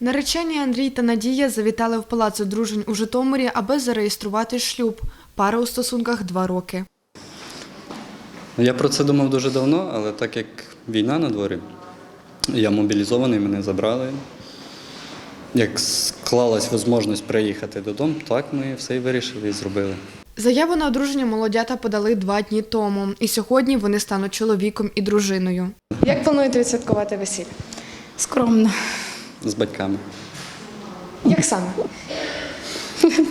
Наречені Андрій та Надія завітали в палац одружень у Житомирі, аби зареєструвати шлюб. Пара у стосунках два роки. Ну, Я про це думав дуже давно, але так як війна на дворі, я мобілізований, мене забрали. Як склалась можливість приїхати додому, так ми все і вирішили і зробили. Заяву на одруження молодята подали два дні тому, і сьогодні вони стануть чоловіком і дружиною. Як плануєте відсвяткувати весілля? Скромно. З батьками. Як саме?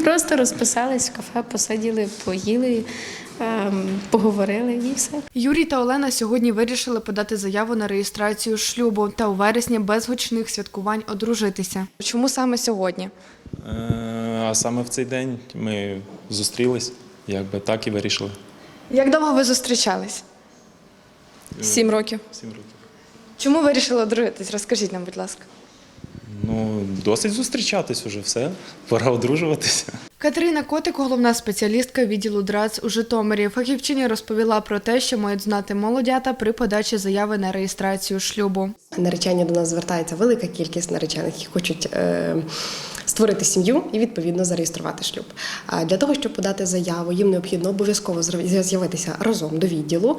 Просто розписались в кафе, посиділи, поїли, ем, поговорили і все. Юрій та Олена сьогодні вирішили подати заяву на реєстрацію шлюбу та у вересні без гучних святкувань одружитися. Чому саме сьогодні? Е, А саме в цей день ми зустрілись, якби так і вирішили. Як довго ви зустрічались? Сім років. Сім років. Чому ви вирішили одружитись? Розкажіть нам, будь ласка. Ну, досить зустрічатись уже все. Пора одружуватися. Катерина Котик, головна спеціалістка відділу ДРАЦ у Житомирі. Фахівчиня розповіла про те, що мають знати молодята при подачі заяви на реєстрацію шлюбу. Наречення до нас звертається велика кількість наречених, які хочуть е, створити сім'ю і відповідно зареєструвати шлюб. Для того, щоб подати заяву, їм необхідно обов'язково з'явитися разом до відділу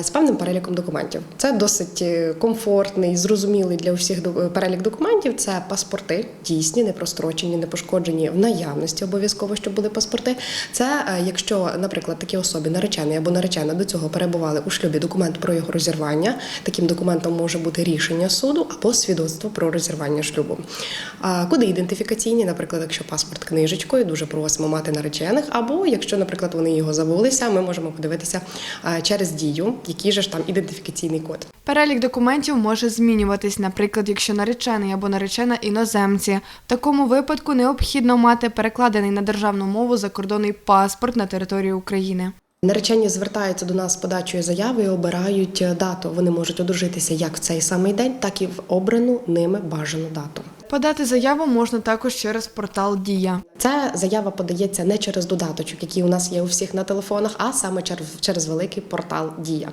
з певним переліком документів. Це досить е, комфортний, зрозумілий для усіх перелік документів. Це паспорти, дійсні, не прострочені, не пошкоджені в наявності, обов'язково, щоб були паспорти. Це е, якщо, наприклад, такі особи наречений або наречена до цього перебували у шлюбі документ про його розірвання. Таким документом може бути рішення суду або свідоцтво про розірвання шлюбу. Куди ідентифікаційні, наприклад, якщо паспорт книжечкою, дуже просимо мати наречених, або якщо, наприклад, вони його забулися, ми можемо подивитися через дію, який же ж там ідентифікаційний код. Перелік документів може змінюватись, наприклад, якщо наречений або наречена іноземці. В такому випадку необхідно мати перекладений на державну мову закордонний паспорт на території України. Наречені звертаються до нас з подачою заяви і обирають е, дату. Вони можуть одружитися як в цей самий день, так і в обрану ними бажану дату. Подати заяву можна також через портал Дія. Ця заява подається не через додаточок, який у нас є у всіх на телефонах, а саме через, великий портал Дія.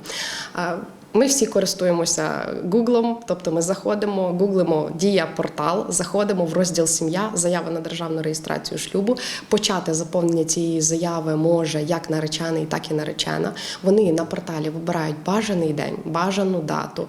Ми всі користуємося Гуглом, тобто ми заходимо, гуглимо Дія портал, заходимо в розділ Сім'я, заява на державну реєстрацію шлюбу. Почати заповнення цієї заяви може як наречений, так і наречена. Вони на порталі вибирають бажаний день, бажану дату,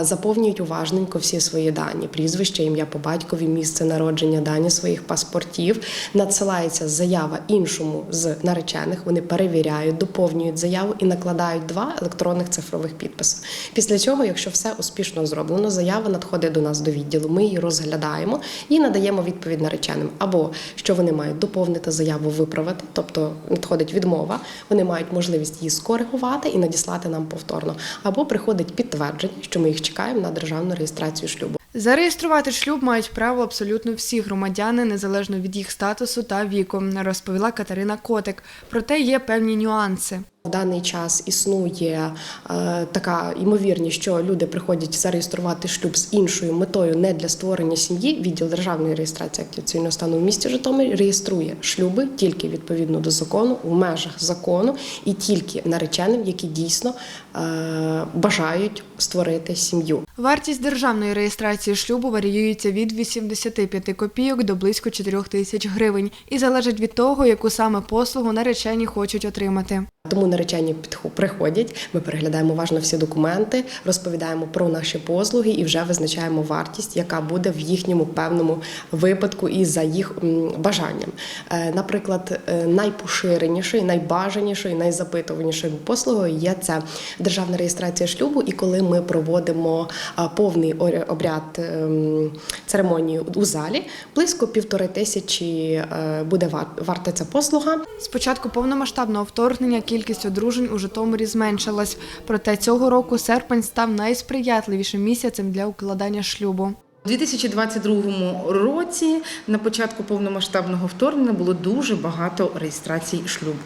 заповнюють уважненько всі свої дані: прізвище, ім'я по батькові, місце народження, дані своїх паспортів. Надсилається заява іншому з наречених. Вони перевіряють, доповнюють заяву і накладають два електронних цифрових підписи. Після цього, якщо все успішно зроблено, заява надходить до нас до відділу. Ми її розглядаємо і надаємо відповідь нареченим. Або що вони мають доповнити заяву, виправити, тобто надходить відмова. Вони мають можливість її скоригувати і надіслати нам повторно. Або приходить підтвердження, що ми їх чекаємо на державну реєстрацію шлюбу. Зареєструвати шлюб мають право абсолютно всі громадяни, незалежно від їх статусу та віку, розповіла Катерина Котик. Проте є певні нюанси. В даний час існує е, така ймовірність, що люди приходять зареєструвати шлюб з іншою метою не для створення сім'ї. Відділ державної реєстрації актів цивільного стану в місті Житомир реєструє шлюби тільки відповідно до закону, в межах закону, і тільки нареченим, які дійсно е, бажають створити сім'ю. Вартість державної реєстрації шлюбу варіюється від 85 копійок до близько 4 тисяч гривень і залежить від того, яку саме послугу наречені хочуть отримати. Тому наречені приходять, ми переглядаємо уважно всі документи, розповідаємо про наші послуги і вже визначаємо вартість, яка буде в їхньому певному випадку і за їх бажанням. Е, Наприклад, е, найпоширенішою, найбажанішою, найзапитуванішою послугою є це державна реєстрація шлюбу. І коли ми проводимо повний обряд ем, церемонію у залі, близько півтори тисячі е, буде вар- варта ця послуга. З початку повномасштабного вторгнення кількість одружень у Житомирі зменшилась. Проте цього року серпень став найсприятливішим місяцем для укладання шлюбу. У 2022 році на початку повномасштабного вторгнення було дуже багато реєстрацій шлюбу.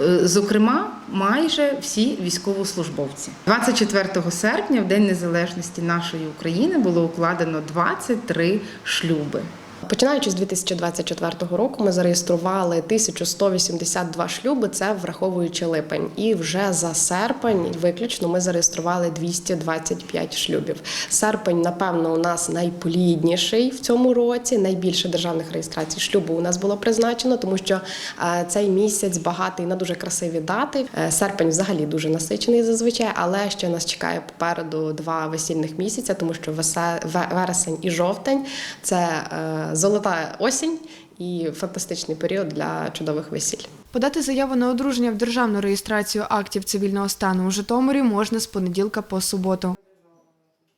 Е, Зокрема, майже всі військовослужбовці. 24 серпня, в День Незалежності нашої України, було укладено 23 шлюби. Починаючи з 2024 року, ми зареєстрували 1182 шлюби. Це враховуючи липень. І вже за серпень, виключно, ми зареєстрували 225 шлюбів. Серпень, напевно, у нас найплідніший в цьому році. Найбільше державних реєстрацій шлюбу у нас було призначено, тому що е, цей місяць багатий на дуже красиві дати. Е, Серпень взагалі дуже насичений зазвичай, але ще нас чекає попереду два весільних місяця, тому що вересень і жовтень це е, золота осінь і фантастичний період для чудових весіль. Подати заяву на одруження в державну реєстрацію актів цивільного стану у Житомирі можна з понеділка по суботу.